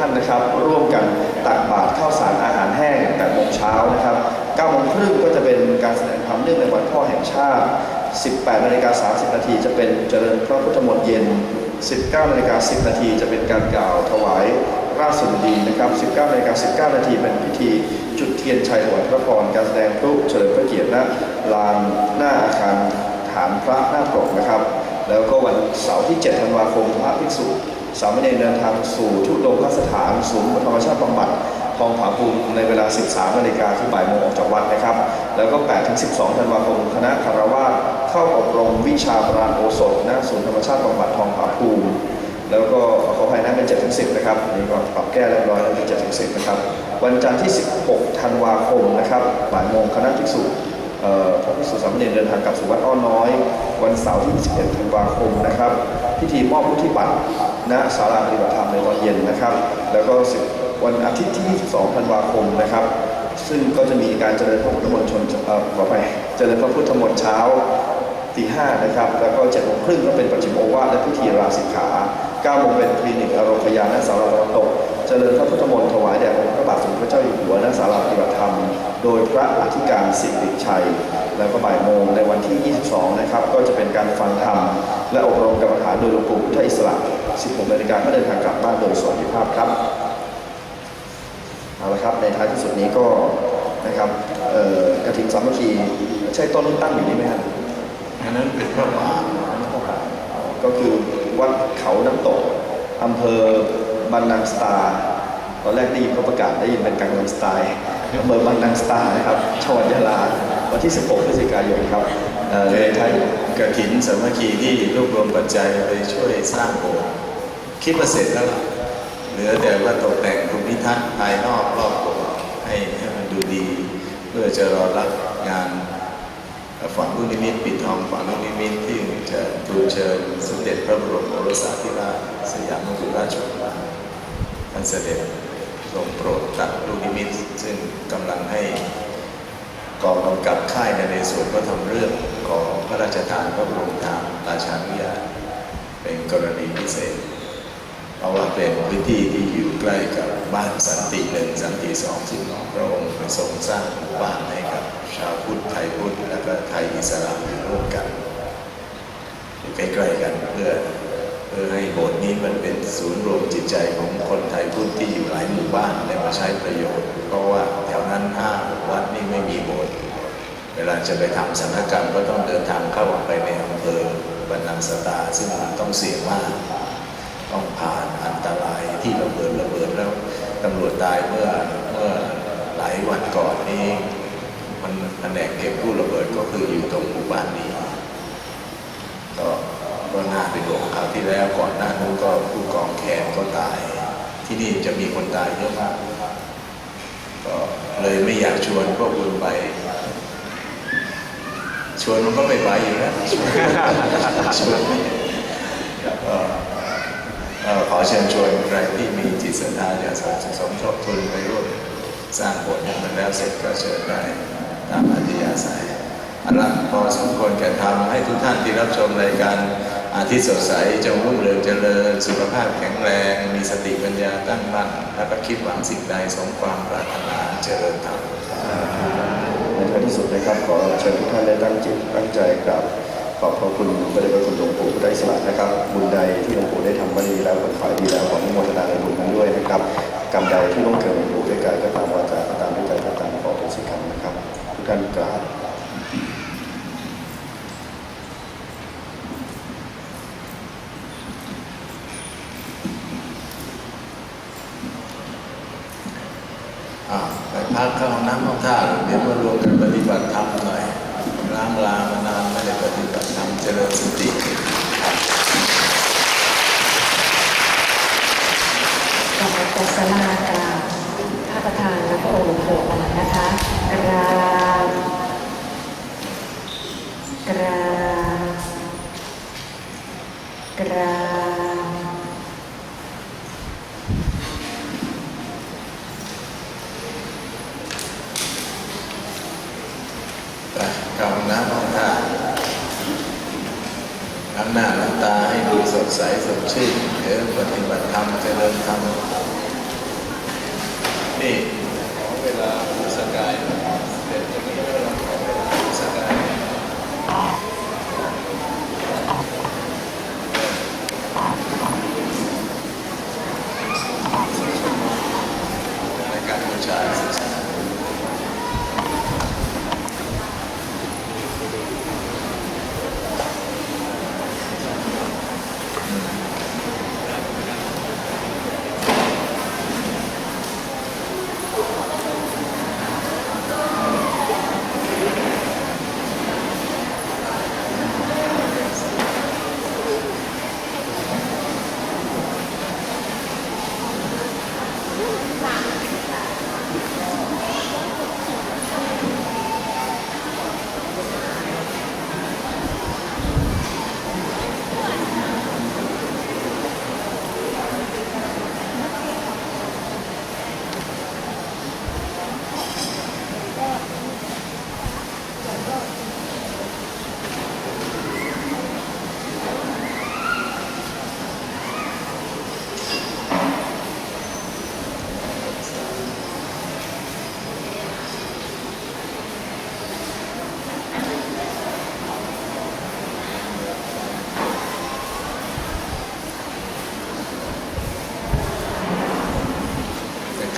ท่านนะครับ ร่วมกันตักบาตรข้าวสารอาหารแห้ง8โมงเช้านะครับ9โมงครึ่งก็จะเป็นการแสดงความเนื่องในวันพ่อแห่งชาติ 18นาฬิกา30 นาทีจะเป็นเจริญพระพุทธมนต์เย็น 19นาฬิกา10 นาทีจะเป็นการกล่าวถวายราชสดุดีนะครับ 19นาฬิกา19 นาทีเป็นพิธีจุดเทียนชัยถวายพระพรการแสดงพลุเฉลิมพระเกียรติณลานหน้าอาคารฐานพระหน้าปกนะครับ แล้วก็วันเสาร์ที่ 7 ธันวาคมพระภิกษุ สามเณรเดินทางสู่ทุดงคสถานศูนย์ธรรมชาติบำบัดทองผาภูมิในเวลา 13นาฬิกาที่บ่ายโมงออกจากวัดนะครับ แล้วก็8ถึง12 ธันวาคม คณะคารวะเข้าอบรมวิชาปราณโอสถณศูนย์ธรรมชาติบำบัดทองผาภูมิ แล้วก็ขอภัยนะเป็น7ถึง10 นะครับอันนี่ก็ปรับแก้เรียบร้อยแล้วเป็น7ถึง10 นะครับ วันจันทร์ที่ 16 ธันวาคมนะครับบ่ายโมงคณะภิกษุเอ่อ พระภิกษุสามเณรเดินทางกลับสู่วัดอ้อน้อย วันเสาร์ที่21ธันวาคมนะครับ พิธีมอบพุทธิบัตรณศาลาปฏิบัติธรรมในตอนเย็นนะครับ แล้วก็วันอาทิตย์ที่ 22 ธันวาคมนะครับ ซึ่งก็จะมีการเจริญพระพุทธมนต์ชนเอ่อขอไปเจริญพระพุทธมนต์เช้าตีห้านะครับ แล้วก็เจ็ดโมงครึ่งก็เป็นประชุมโอวาทและพิธีราสิกขาเก้าโมงเป็นคลินิกอารมณ์พยาณศาลาตะวันตก เจริญพระพุทธมนต์ถวายแด่องค์พระบาทสมเด็จพระเจ้าอยู่หัวณศาลาปฏิบัติธรรม โดยพระอธิการสิริชัย แล้วก็บ่ายโมงในวันที่ 22 นะครับ ก็จะเป็นการฟังธรรม และอบรมกรรมฐานโดยหลวงปู่พุทธอิสระ16นาฬิกาก็เดินทางกลับบ้านโดยสวัสดิภาพครับเอาละครับในท้ายที่สุดนี้ก็นะครับเอ่อกระถิ่นสามัคคีใช่ต้นตั้งอยู่นี่ไหมครับอันนั้นเป็นพระป่าก็คือวัดเขาน้ำตกอำเภอ บันนังสตาร์ตอนแรกได้ยินเขาประกาศได้ยินเป็นกังนัมสไตล์อำเภอบันนังสตาร์นะครับจังหวัดยะลาวันที่ 16 พฤศจิกายนครับเอ่อในท้ายกระถินสามัคคีที่รวบรวมปัจจัยไปช่วยสร้างโบสถ์คิดว่าเสร็จแล้วเหลือแต่ว่าตกแต่งภูมิทัศน์ภายนอกรอบโบสถ์ให้ให้มันดูดี เพื่อจะรอรับงานฝังลูกนิมิตปิดทองฝังลูกนิมิตที่จะทูลเชิญสมเด็จพระบรมโอรสาธิราชสยามกุฎราชกุมาร ท่านเสด็จทรงโปรดตัดลูกนิมิต ซึ่งกำลังให้กองกำกับค่ายในเรศวรก็ทำเรื่องของพระราชทานพระบรมทานราชานุญาตเป็นกรณีพิเศษ เพราะว่าเป็นพื้นที่ที่อยู่ใกล้กับบ้านสันติหนึ่งสันติสองซึ่งพระองค์ทรงสร้างบ้านให้กับชาวพุทธไทยพุทธและก็ไทยอิสลามอยู่ร่วมกันอยู่ใกล้ๆกันเพื่อ เพื่อให้โบสถ์นี้มันเป็นศูนย์รวมจิตใจของคนไทยพุทธที่อยู่หลายหมู่บ้านได้มาใช้ประโยชน์ เพราะว่าแถวนั้นห้าวัดนี่ไม่มีโบสถ์เวลาจะไปทำสังฆกรรมก็ต้องเดินทางเข้าไปในอำเภอบรรนังสตา ซึ่งต้องเสี่ยงมากต้องผ่านอันตรายที่ระเบิดระเบิดแล้วตำรวจตายเมื่อเมื่อหลายวันก่อนนี้มันแผนกเก็บผู้ระเบิดก็คืออยู่ตรงหมู่บ้านนี้ ก็น่าเป็นห่วงคราวที่แล้วก่อนหน้านู้นก็ผู้กองแขนก็ตาย ที่นี่จะมีคนตายเยอะมากก็เลยไม่อยากชวนพวกคุณไป ชวนมันก็ไม่ไปอยู่แล้วชวนขอเชิญชวนใครที่มีจิตศรัทธาอยากสสมทบทุนไปร่วมสร้างบสถ์ให้มันแล้วเสร็จก็เชิญได้ตามอัธยาศัยอันละพอสมควรแก่ทำให้ทุกท่านที่รับชมรายการ อาทิตย์สดใสจงรุ่งเรืองเจริญ สุขภาพแข็งแรง มีสติปัญญาตั้งมั่น และก็คิดหวังสิ่งใดสมความปรารถนาเจริญธรรมในท้ายที่สุดนะครับขอเชิญทุกท่านได้ตั้งจิตตั้งใจกับขอบพระคุณพระเดชพระคุณหลวงปู่พุทธอิสระนะครับ บุญใดที่หลวงปู่ได้ทำไว้ดีแล้วผลขายดีแล้วขออนุโมทนาในบุญนั้นด้วยนะครับกรรมใดที่ล่วงเกินหลวงปู่ด้วยกายก็ตามวาจาก็ตามด้วยใจก็ตามขอเป็นสิกรรมนะครับ ทุกท่านกราบ อ่าไปพักเข้าห้องน้ำห้อง ท่าเดี๋ยวมารวมกันปฏิบัติธรรมหน่อยล้างลามานานไม่ได้ปฏิบัติธรรมเจริญสติขอบคุณสลากาบพระประธานและพระองค์โปรดนนะคะกราบกราบ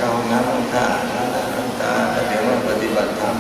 เข้าห้องน้ำห้องท่าล้างหน้าล้างตาแล้วเดี๋ยวมาปฏิบัติธรรม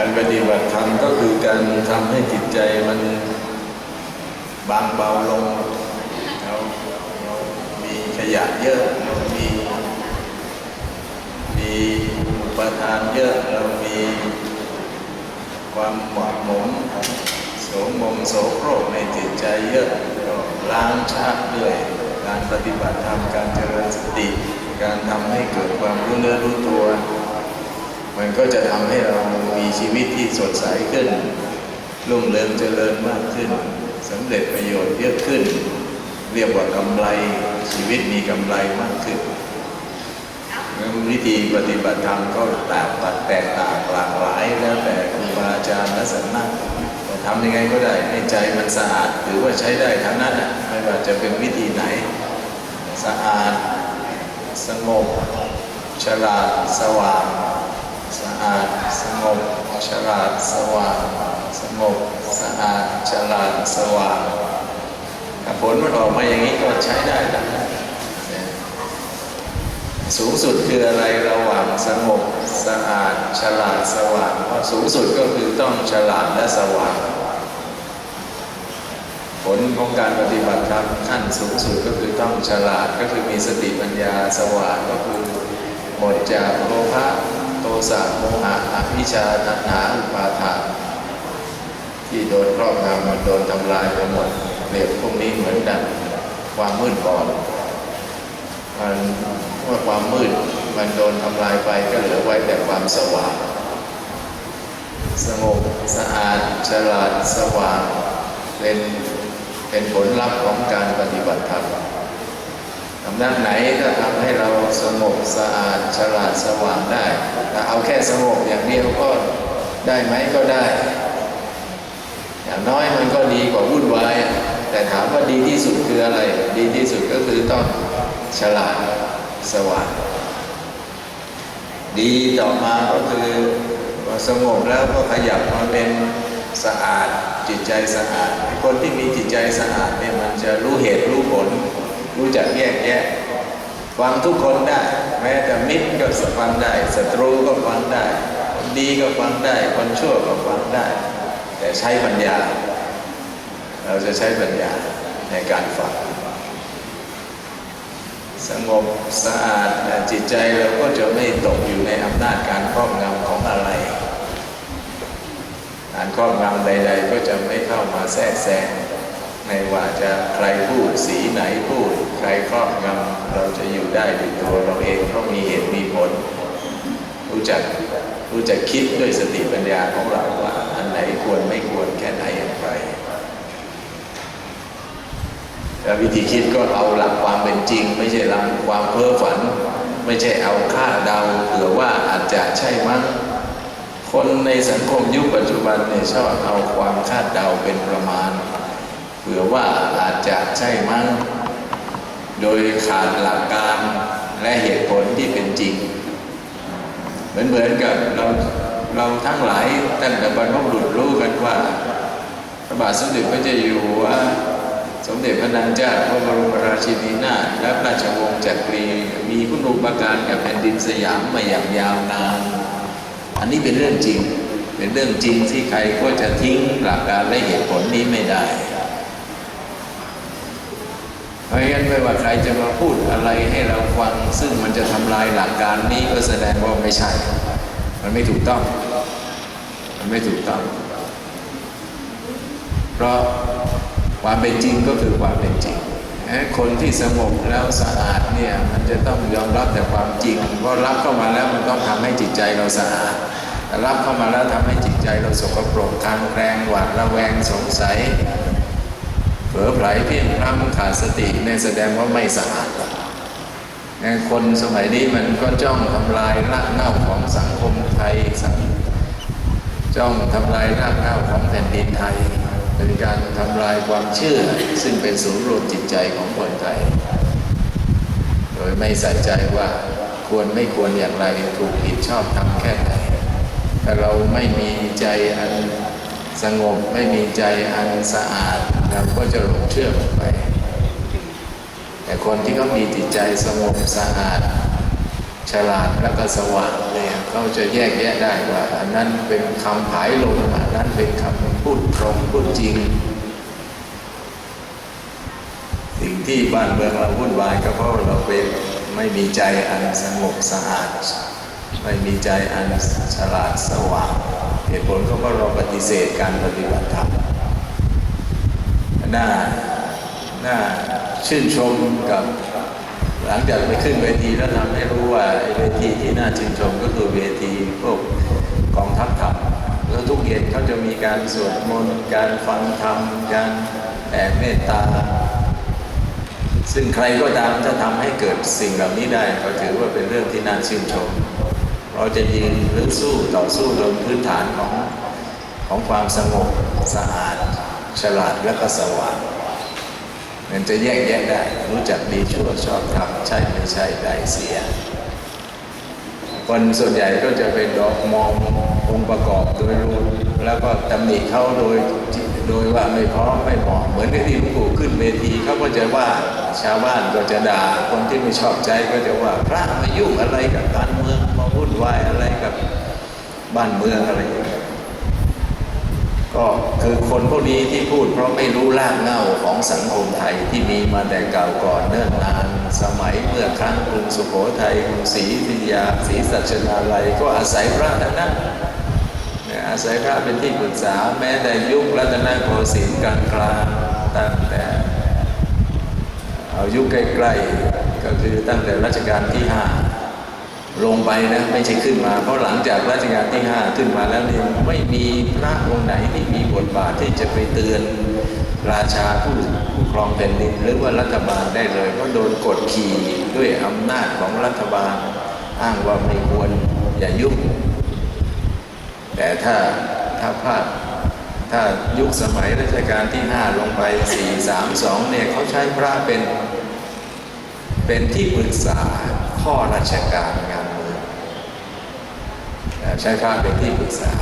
การปฏิบั ติธรรมก็คือการทำให้จิตใจมันบางเบาลงเราเรามีขยะเยอะเรามีมีอุปทานเยอะเรามีความหมองหมมโสมมโสโครกในจิตใจเยอะล้างชาติด้วยการปฏิบัติธรรมการเจริญสติ การทำให้เกิดความรู้เนื้อรู้ตัว มันก็จะทำให้เรามีชีวิตที่สดใสขึ้น รุ่งเรืองเจริญมากขึ้นสำเร็จประโยชน์เยอะขึ้น เรียกว่ากำไรชีวิตมีกำไรมากขึ้นวิธีปฏิบัติธรรมก็แตกตัดแตกต่างหลากหลายแล้วแต่ครูบาอาจารย์และสำนักทำยังไงก็ได้ให้ใจมันสะอาดถือว่าใช้ได้ทั้งนั้นไม่ว่าจะเป็นวิธีไหน สะอาด สงบฉลาดสว่าง อาดสงบฉลาดสว่างสงบสะอาดฉลาดสว่างผลมันออกมาอย่างนี้ก็ใช้ได้แล้วนะสูงสุดคืออะไรระหว่างสงบสะอาดฉลาดสว่างเพราะสูงสุดก็คือต้องฉลาดและสว่างผลของการปฏิบัติธรรมขั้นสูงสุดก็คือต้องฉลาดก็คือมีสติปัญญาสว่างก็คือหมดจากโลภะ สะโมหะอวิชชาตัณหาอุปาทานที่โดนครอบงำมันโดนทำลายไปหมดเปรียบพวกนี้เหมือนดังความมืดบอดมันเมื่อความมืดมันโดนทำลายไปก็เหลือไว้แต่ความสว่าง สงบสะอาดฉลาดสว่างเป็นเป็นผลลัพธ์ของการปฏิบัติธรรม ทำด้านไหนถ้าทำให้เราสงบสะอาดฉลาดสว่างได้เอาแค่สงบอย่างเดียวก็ได้ไหมก็ได้ อย่างน้อยมันก็ดีกว่าวุ่นวายแต่ถามว่าดีที่สุดคืออะไร ดีที่สุดก็คือต้องฉลาดสว่าง ดีต่อมาก็คือสงบแล้วก็ขยับมาเป็นสะอาดจิตใจสะอาด คนที่มีจิตใจสะอาดเนี่ยมันจะรู้เหตุรู้ผล รู้จักแยกแยะฟังทุกคนได้ แม้แต่มิตรก็ฟังได้ศัตรูก็ฟังได้ คนดีก็ฟังได้ คนชั่วก็ฟังได้ แต่ใช้ปัญญา เราจะใช้ปัญญาในการฟังสงบสะอาดจิตใจเราก็จะไม่ตกอยู่ในอำนาจการครอบงำของอะไร การครอบงำใด ๆ ก็จะไม่เข้ามาแทรกแซง ไม่ว่าจะใครพูดสีไหนพูด ใครครอบงำเราจะอยู่ได้ด้วยตัวเราเองเพราะมีเหตุมีผล รู้จักรู้จักคิดด้วยสติปัญญาของเราว่า อันไหนควรไม่ควรแค่ไหนอย่างไรแล้ววิธีคิดก็เอาหลักความเป็นจริง ไม่ใช่หลักความเพ้อฝัน ไม่ใช่เอาคาดเดาเผื่อว่าอาจจะใช่มั้งคนในสังคมยุคปัจจุบันเนี่ยชอบเอาความคาดเดาเป็นประมาณ ผื่อว่าอาจจะใช่มั้ง โดยขาดหลักการและเหตุผลที่เป็นจริง เหมือนเหมือนกับเราเราทั้งหลายตั้งแต่บรรพบุรุษรู้กันว่า พระบาทสมเด็จพระเจ้าอยู่หัวสมเด็จพระนางเจ้าพระบรมราชินีนาถและราชวงศ์จักรีมีคุณูปการกับแผ่นดินสยามมาอย่างยาวนาน อันนี้เป็นเรื่องจริง เป็นเรื่องจริงที่ใครก็จะทิ้งหลักการและเหตุผลนี้ไม่ได้ ราะงั้นไม่ว่าใครจะมาพูดอะไรให้เราฟัง ซึ่งมันจะทำลายหลักการนี้ก็แสดงว่าไม่ใช่ มันไม่ถูกต้อง มันไม่ถูกต้อง เพราะความเป็นจริงก็คือความเป็นจริง คนที่สงบแล้วสะอาดเนี่ยมันจะต้องยอมรับแต่ความจริง เพราะรับเข้ามาแล้วมันต้องทำให้จิตใจเราสะอาดแต่รับเข้ามาแล้วทำให้จิตใจเราสกปรกคลางแคลงหวาดระแวงสงสัย ลอไผลเพี้ยนพล้ำขาดสติเนี่ยแสดงว่าไม่สะอาดแล้วคนสมัยนี้มันก็จ้องทำลายรากเหง้าของสังคมไทยสังจ้องทำลายรากเหง้าของแผ่นดินไทย เป็นการทำลายความเชื่อ ซึ่งเป็นศูนย์รวมจิตใจของคนไทย โดยไม่ใส่ใจว่าควรไม่ควรอย่างไรถูกผิดชอบทำแค่ไหนถ้าเราไม่มีใจอันสงบไม่มีใจอันสะอาด เราก็จะหลงเชื่อไป แต่คนที่เขามีจิตใจสงบสะอาด ฉลาดแล้วก็สว่างเนี่ยเขาจะแยกแยะได้ว่า อันนั้นเป็นคำผายลมอันนั้นเป็นคำพูดตรงพูดจริง สิ่งที่บ้านเมืองเราวุ่นวายก็เพราะเราเป็นไม่มีใจอันสงบสะอาด ไม่มีใจอันฉลาดสว่างเหตุผลก็เพราะเราปฏิเสธการปฏิบัติธรรม น่าน่าชื่นชมกับหลังจากไปขึ้นเวทีแล้วทำให้รู้ว่าเวทีที่น่าชื่นชมก็คือเวทีพวกกองทัพธรรมแล้วทุกเย็นเขาจะมีการสวดมนต์การฟังธรรมการแผ่เมตตา ซึ่งใครก็ตามถ้าทำให้เกิดสิ่งเหล่านี้ได้ก็ถือว่าเป็นเรื่องที่น่าชื่นชม เราจะยืนหรือสู้ต่อสู้บนพื้นฐานของของความสงบสะอาด ฉลาดและก็สว่างมันจะแยกแยะได้ รู้จักดีชั่วชอบทำใช่ไม่ใช่ได้เสีย คนส่วนใหญ่ก็จะไปดอกมององค์ประกอบโดยรวมแล้วก็ตำหนิเขาโดยโดยว่าไม่พร้อมไม่เหมาะเหมือนกับที่หลวงปู่ขึ้นเวทีเขาก็จะว่าชาวบ้านก็จะด่าคนที่ไม่ชอบใจก็จะว่าพระมายุ่งอะไรกับการเมืองมาวุ่นวายอะไรกับบ้านเมืองอะไรอย่าง ก็คือคนพวกนี้ที่พูดเพราะไม่รู้รากเหง้าของสังคมไทยที่มีมาแต่เก่าก่อนเนิ่นนาน สมัยเมื่อครั้งกรุงสุโขทัยกรุงศรีอยุธยาศรีสัชนาลัยก็อาศัยพระทั้งนั้นอาศัยพระเป็นที่ปรึกษาแม้แต่ยุครัตนโกสินทร์กลางกลางตั้งแต่เอายุคใกล้ๆก็คือตั้งแต่รัชกาลที่ห้า ลงไปนะไม่ใช่ขึ้นมา เพราะหลังจากรัชกาลที่ห้าขึ้นมาแล้วเนี่ยไม่มีพระองค์ไหนที่มีบทบาทที่จะไปเตือนราชาผู้ผู้ครองแผ่นดินหรือว่ารัฐบาลได้เลยเพราะโดนกดขี่ด้วยอำนาจของรัฐบาล อ้างว่าไม่ควรอย่ายุ่งแต่ถ้าถ้าพลาดถ้ายุคสมัยรัชกาลที่ห้าลงไปสี่สามสองเนี่ยเขาใช้พระเป็น เป็นที่ปรึกษาข้อราชการงานเมืองใช้พระเป็นที่ปรึกษา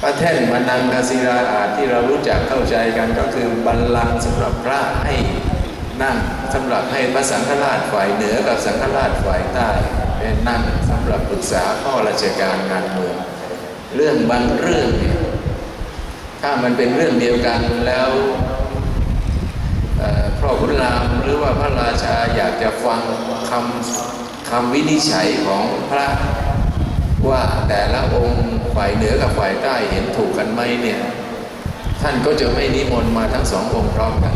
พระแท่นมนังกศิลาอาจที่เรารู้จักเข้าใจกันก็คือบัลลังก์สำหรับพระให้นั่งสำหรับให้พระสังฆราชฝ่ายเหนือกับสังฆราชฝ่ายใต้เป็นนั่งสำหรับปรึกษาข้อราชการงานเมือง เรื่องบางเรื่องเนี่ยถ้ามันเป็นเรื่องเดียวกันแล้ว พ่อขุนรามหรือว่าพระราชาอยากจะฟังคำคำวินิจฉัยของพระว่าแต่ละองค์ฝ่ายเหนือกับฝ่ายใต้เห็นถูกกันไหมเนี่ยท่านก็จะไม่นิมนต์มาทั้งสององค์พร้อมกัน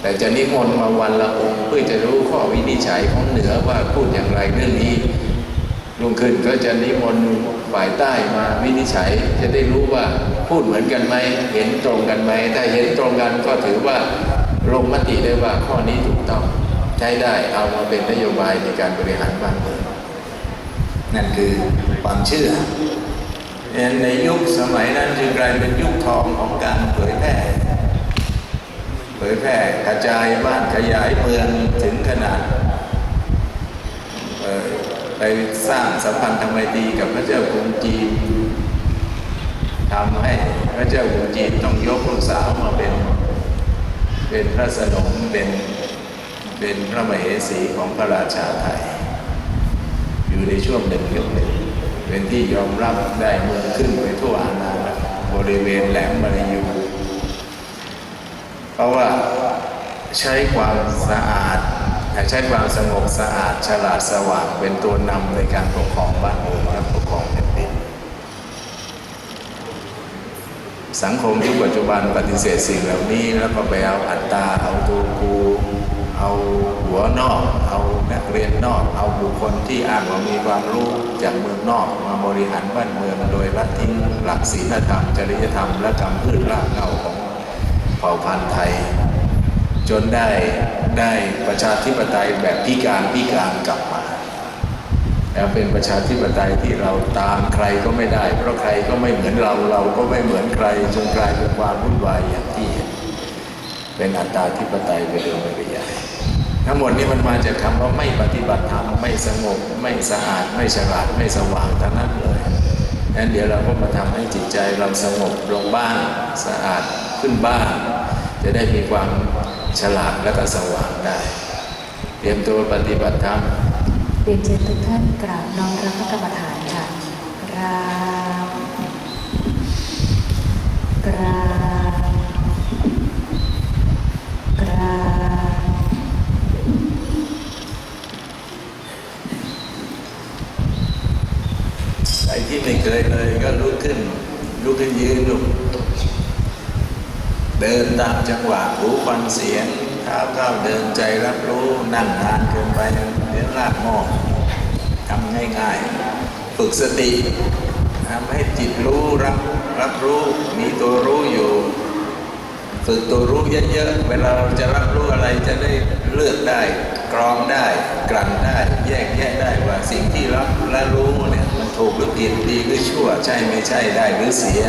แต่จะนิมนต์มาวันละองค์เพื่อจะรู้ข้อวินิจฉัยของเหนือว่าพูดอย่างไรเรื่องนี้ลุงขึ้นก็จะนิมนต์ฝ่ายใต้มาวินิจฉัยจะได้รู้ว่าพูดเหมือนกันไหมเห็นตรงกันไหมถ้าเห็นตรงกันก็ถือว่า ลงมติได้ว่าข้อนี้ถูกต้องใช้ได้เอามาเป็นนโยบายในการบริหารบ้านเมืองนั่นคือความเชื่อในยุคสมัยนั้นจึงกลายเป็นยุคทองของการเผยแพร่เผยแพร่กระจายบ้านขยายเมืองถึงขนาดไปสร้างสัมพันธไมตรีกับพระเจ้ากรุงจีนทำให้พระเจ้ากรุงจีนต้องยกลูกสาวมาเป็น เป็นพระสนมเป็นเป็นพระมเหสีของพระราชาไทย อยู่ในช่วงหนึ่งยุคหนึ่งเป็นที่ยอมรับได้เมืองขึ้นไปทั่วอาณาจักรบริเวณแหลมมาลายูเพราะว่าใช้ความสะอาดใช้ความสงบสะอาดฉลาดสว่างเป็นตัวนำในการปกครองบ้านเมืองและปกครองแผ่นดิน สังคมยุคปัจจุบันปฏิเสธสิ่งเหล่านี้แล้วก็ไปเอาอัตตา เอาตัวกูเอาหัวนอก เอานักเรียนนอก เอาบุคคลที่อ้างว่ามีความรู้จากเมืองนอกมาบริหารบ้านเมืองโดยละทิ้งหลักศีลธรรม จริยธรรม และกรรมพืชรากเหง้าของเผ่าพันธุ์ไทย จนได้ได้ประชาธิปไตยแบบพิการพิการกลับมา แล้วเป็นประชาธิปไตยที่เราตามใครก็ไม่ได้ เพราะใครก็ไม่เหมือนเราเราก็ไม่เหมือนใครจนกลายเป็นความวุ่นวายอย่างที่เห็นเป็นอัตตาธิปไตยไปโดยปริยายทั้งหมดนี้มันมาจากคำว่าไม่ปฏิบัติธรรมไม่สงบ ไม่สะอาด ไม่ฉลาดไม่สว่างทั้งนั้นเลยงั้นเดี๋ยวเราก็มาทำให้จิตใจเราสงบลงบ้างสะอาดขึ้นบ้าง จะได้มีความฉลาดและก็สว่างได้ เตรียมตัวปฏิบัติธรรม เรียนเชิญทุกท่านกราบน้อมรับพระกรรมฐานค่ะกราบกราบกราบใครที่ไม่เคยเลยก็ลุกขึ้นลุกขึ้นยืนลุกเดินตามจังหวะหูฟังเสียงเท้าก้าวเดินใจรับรู้นั่งนานเกินไป เดี๋ยวลากงอกทำง่ายๆ ฝึกสติทำให้จิตรู้รับรับรู้มีตัวรู้อยู่ ฝึกตัวรู้เยอะๆ เวลาเราจะรับรู้อะไรจะได้เลือกได้ กรองได้กลั่นได้ แยกแยะได้ว่าสิ่งที่รับและรู้เนี่ยมันถูกหรือผิดดีหรือชั่วใช่ไม่ใช่ได้หรือเสีย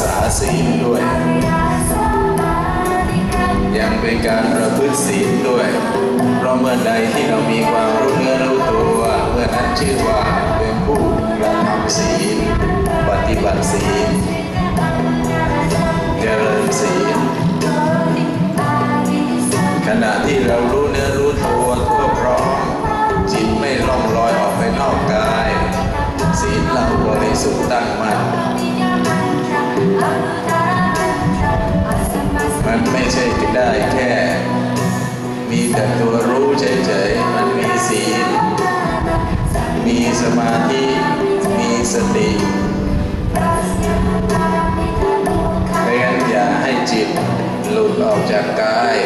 ษาศีลด้วย ยังเป็นการประพฤติศีลด้วย เพราะเมื่อใดที่เรามีความรู้เนื้อรู้ตัว เมื่อนั้นชื่อว่าเป็นผู้กระทำศีลปฏิบัติศีลเจริญศีลขณะที่เรารู้เนื้อรู้ตัวทั่วพร้อมจิตไม่ล่องลอยออกไปนอกกายศีลเราบริสุทธิ์ตั้งมั่น ใช่ได้แค่ มีแต่ตัวรู้เฉยๆ มันมีศีล มีสมาธิ มีสติเพราะงั้นอย่าให้จิตหลุดออกจากกาย